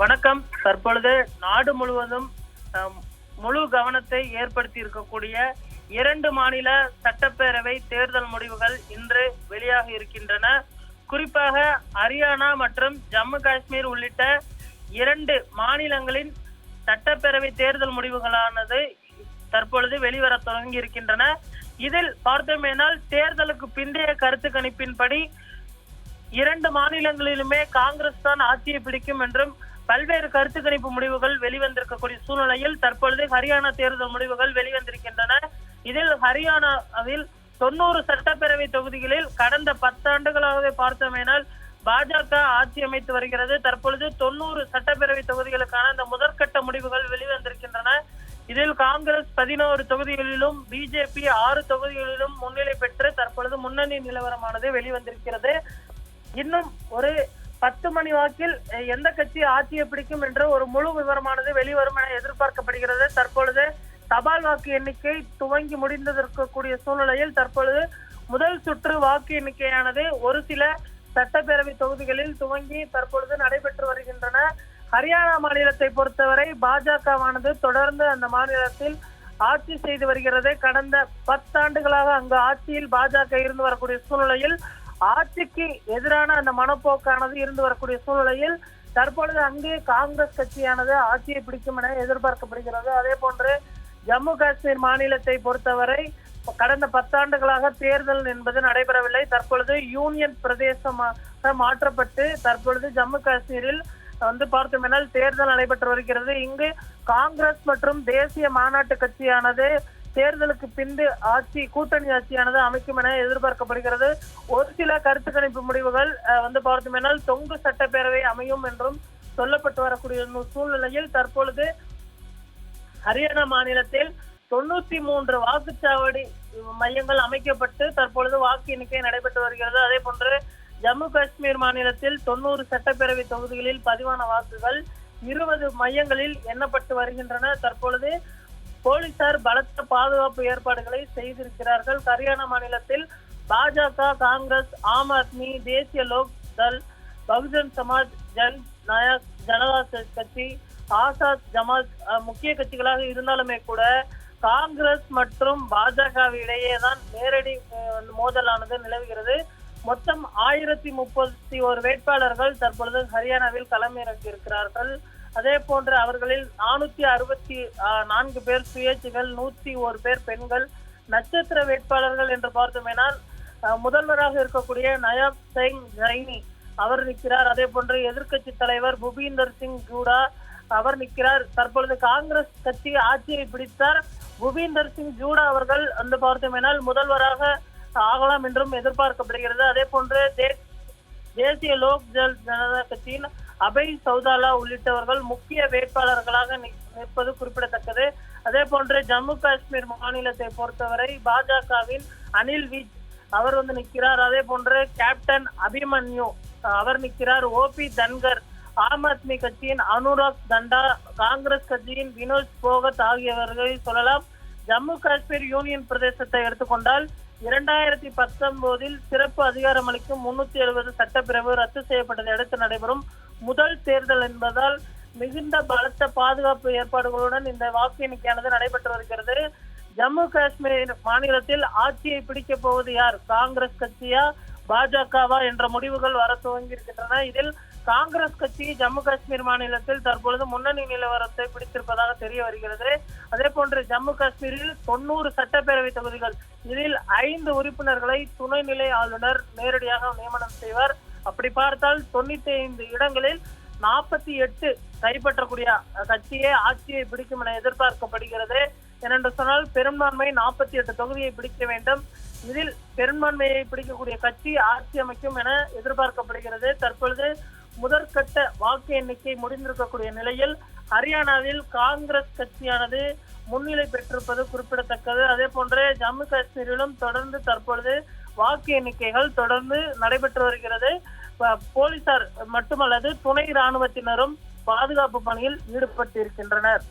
வணக்கம். தற்பொழுது நாடு முழுவதும் முழு கவனத்தை ஏற்படுத்தி இருக்கக்கூடிய இரண்டு மாநில சட்டப்பேரவை தேர்தல் முடிவுகள் இன்று வெளியாக இருக்கின்றன. குறிப்பாக ஹரியானா மற்றும் ஜம்மு காஷ்மீர் உள்ளிட்ட இரண்டு மாநிலங்களின் சட்டப்பேரவை தேர்தல் முடிவுகளானது தற்பொழுது வெளிவர தொடங்கி இருக்கின்றன. இதில் பார்த்தோமேனால் தேர்தலுக்கு பிந்தைய கருத்து கணிப்பின்படி இரண்டு மாநிலங்களிலுமே காங்கிரஸ் தான் ஆட்சியை பிடிக்கும் என்றும் பல்வேறு கருத்து கணிப்பு முடிவுகள் வெளிவந்திருக்கக்கூடிய சூழ்நிலையில் தற்பொழுது ஹரியானா தேர்தல் முடிவுகள் வெளிவந்திருக்கின்றன. இதில் ஹரியானாவில் தொண்ணூறு சட்டப்பேரவை தொகுதிகளில் கடந்த பத்தாண்டுகளாகவே பார்த்தோமேனால் பாஜக ஆட்சி அமைத்து வருகிறது. தற்பொழுது தொண்ணூறு சட்டப்பேரவை தொகுதிகளுக்கான இந்த முதற்கட்ட முடிவுகள் வெளிவந்திருக்கின்றன. இதில் காங்கிரஸ் பதினோரு தொகுதிகளிலும் பிஜேபி ஆறு தொகுதிகளிலும் முன்னிலை பெற்று தற்பொழுது முன்னணி நிலவரமானது வெளிவந்திருக்கிறது. இன்னும் ஒரு பத்து மணி வாக்கில் எந்த கட்சி ஆட்சியை பிடிக்கும் என்ற ஒரு முழு விவரமானது வெளிவரும் என எதிர்பார்க்கப்படுகிறது. தற்பொழுது தபால் வாக்கு எண்ணிக்கை துவங்கி முடிந்திருக்கக்கூடிய சூழ்நிலையில் தற்பொழுது முதல் சுற்று வாக்கு எண்ணிக்கையானது ஒரு சில சட்டப்பேரவை தொகுதிகளில் துவங்கி தற்பொழுது நடைபெற்று வருகின்றன. ஹரியானா மாநிலத்தை பொறுத்தவரை பாஜகவானது தொடர்ந்து அந்த மாநிலத்தில் ஆட்சி செய்து வருகிறது. கடந்த பத்தாண்டுகளாக அங்கு ஆட்சியில் பாஜக இருந்து வரக்கூடிய சூழ்நிலையில் ஆட்சிக்கு எதிரான அந்த மனப்போக்கானது இருந்து வரக்கூடிய சூழ்நிலையில் தற்பொழுது அங்கே காங்கிரஸ் கட்சியானது ஆட்சியை பிடிக்கும் என எதிர்பார்க்கப்படுகிறது. அதே போன்று ஜம்மு காஷ்மீர் மாநிலத்தை பொறுத்தவரை கடந்த பத்தாண்டுகளாக தேர்தல் என்பது நடைபெறவில்லை. தற்பொழுது யூனியன் பிரதேசமாக மாற்றப்பட்டு தற்பொழுது ஜம்மு காஷ்மீரில் வந்து பார்த்தோமென்றால் தேர்தல் நடைபெற்று வருகிறது. இங்கு காங்கிரஸ் மற்றும் தேசிய மாநாட்டு கட்சியானது தேர்தலுக்கு பின்பு ஆட்சி கூட்டணி ஆட்சியானது அமைக்கும் என எதிர்பார்க்கப்படுகிறது. ஒரு சில கருத்து கணிப்பு முடிவுகள் அஹ், வந்து பார்த்தோமென்றால் தொங்கு சட்டப்பேரவை அமையும் என்றும் சொல்லப்பட்டு வரக்கூடிய சூழ்நிலையில் தற்பொழுது ஹரியானா மாநிலத்தில் தொண்ணூத்தி மூன்று வாக்குச்சாவடி மையங்கள் அமைக்கப்பட்டு தற்பொழுது வாக்கு எண்ணிக்கை நடைபெற்று வருகிறது. அதே போன்று ஜம்மு காஷ்மீர் மாநிலத்தில் தொண்ணூறு சட்டப்பேரவை தொகுதிகளில் பதிவான வாக்குகள் இருபது மையங்களில் எண்ணப்பட்டு வருகின்றன. தற்பொழுது போலீசார் பலத்த பாதுகாப்பு ஏற்பாடுகளை செய்திருக்கிறார்கள். ஹரியானா மாநிலத்தில் பாஜக காங்கிரஸ் ஆம் ஆத்மி தேசிய லோக் தள் பகுஜன் சமாஜ் ஜன் நாயக் ஜனதா கட்சி ஆசாத் ஜமாத் முக்கிய கட்சிகளாக இருந்தாலுமே கூட காங்கிரஸ் மற்றும் பாஜக இடையே தான் நேரடி மோதலானது நிலவுகிறது. மொத்தம் ஆயிரத்தி முப்பத்தி ஒரு வேட்பாளர்கள் தற்பொழுது ஹரியானாவில் களமிறங்கியிருக்கிறார்கள். அதே போன்று அவர்களில் நானூத்தி அறுபத்தி நான்கு பேர் சுயேட்சிகள் நூத்தி ஒரு பேர் பெண்கள் நட்சத்திர வேட்பாளர்கள் என்று பார்த்தோமேனால் முதல்வராக இருக்கக்கூடிய நயாப் சிங் ஜைனி அவர் நிற்கிறார். அதே போன்று எதிர்க்கட்சி தலைவர் புபீந்தர் சிங் ஜூடா அவர் நிற்கிறார். தற்பொழுது காங்கிரஸ் கட்சி ஆட்சியை பிடித்தார். புபீந்தர் சிங் ஜூடா அவர்கள் வந்து பார்த்தோமேனால் முதல்வராக ஆகலாம் என்றும் எதிர்பார்க்கப்படுகிறது. அதே போன்று தே- தேசிய லோக் ஜல் ஜனதா கட்சியின் அபய் சௌதாலா உள்ளிட்டவர்கள் முக்கிய வேட்பாளர்களாக நிற்பது குறிப்பிடத்தக்கது. அதே போன்று ஜம்மு காஷ்மீர் மாநிலத்தை பொறுத்தவரை பாஜகவின் அனில் விஜ் அவர் வந்து நிற்கிறார். அதே போன்று கேப்டன் அபிமன்யு அவர் நிற்கிறார். ஓபி தன்கர் ஆம் ஆத்மி கட்சியின் அனுராக் தண்டா காங்கிரஸ் கட்சியின் வினோத் போகத் ஆகியவர்களை சொல்லலாம். ஜம்மு காஷ்மீர் யூனியன் பிரதேசத்தை எடுத்துக்கொண்டால் இரண்டாயிரத்தி பத்தொன்பதில் சிறப்பு அதிகாரம் அளிக்கும் முன்னூத்தி எழுபது சட்டப்பிரிவு ரத்து செய்யப்பட்டதை அடுத்து நடைபெறும் முதல் தேர்தல் என்பதால் மிகுந்த பலத்த பாதுகாப்பு ஏற்பாடுகளுடன் இந்த வாக்கு எண்ணிக்கையானது நடைபெற்று வருகிறது. ஜம்மு காஷ்மீர் மாநிலத்தில் ஆட்சியை பிடிக்கப் போவது யார்? காங்கிரஸ் கட்சியா பாஜகவா என்ற முடிவுகள் வர துவங்கி இருக்கின்றன இதில் காங்கிரஸ் கட்சி ஜம்மு காஷ்மீர் மாநிலத்தில் தற்பொழுது முன்னணி நிலவரத்தை பிடித்திருப்பதாக தெரிய வருகிறது. அதே போன்று ஜம்மு காஷ்மீரில் தொண்ணூறு சட்டப்பேரவை தொகுதிகள் இதில் ஐந்து உறுப்பினர்களை துணைநிலை ஆளுநர் நேரடியாக நியமனம் செய்வார். அப்படி பார்த்தால் தொண்ணூத்தி ஐந்து இடங்களில் நாற்பத்தி எட்டு கைப்பற்றக்கூடிய கட்சியே ஆட்சியை பிடிக்கும் என எதிர்பார்க்கப்படுகிறது. ஏனென்று சொன்னால் பெரும்பான்மை நாற்பத்தி எட்டு தொகுதியை பிடிக்க வேண்டும். இதில் பெரும்பான்மையை பிடிக்கக்கூடிய கட்சி ஆட்சி அமைக்கும் என எதிர்பார்க்கப்படுகிறது. தற்பொழுது முதற்கட்ட வாக்கு எண்ணிக்கை முடிந்திருக்கக்கூடிய நிலையில் ஹரியானாவில் காங்கிரஸ் கட்சியானது முன்னிலை பெற்றிருப்பது குறிப்பிடத்தக்கது. அதே போன்று ஜம்மு காஷ்மீரிலும் தொடர்ந்து தற்பொழுது வாக்கு எண்ணிக்கைகள் தொடர்ந்து நடைபெற்று வருகிறது. போலீசார் மட்டுமல்லது துணை ராணுவத்தினரும் பாதுகாப்பு பணியில் ஈடுபட்டிருக்கின்றனர்.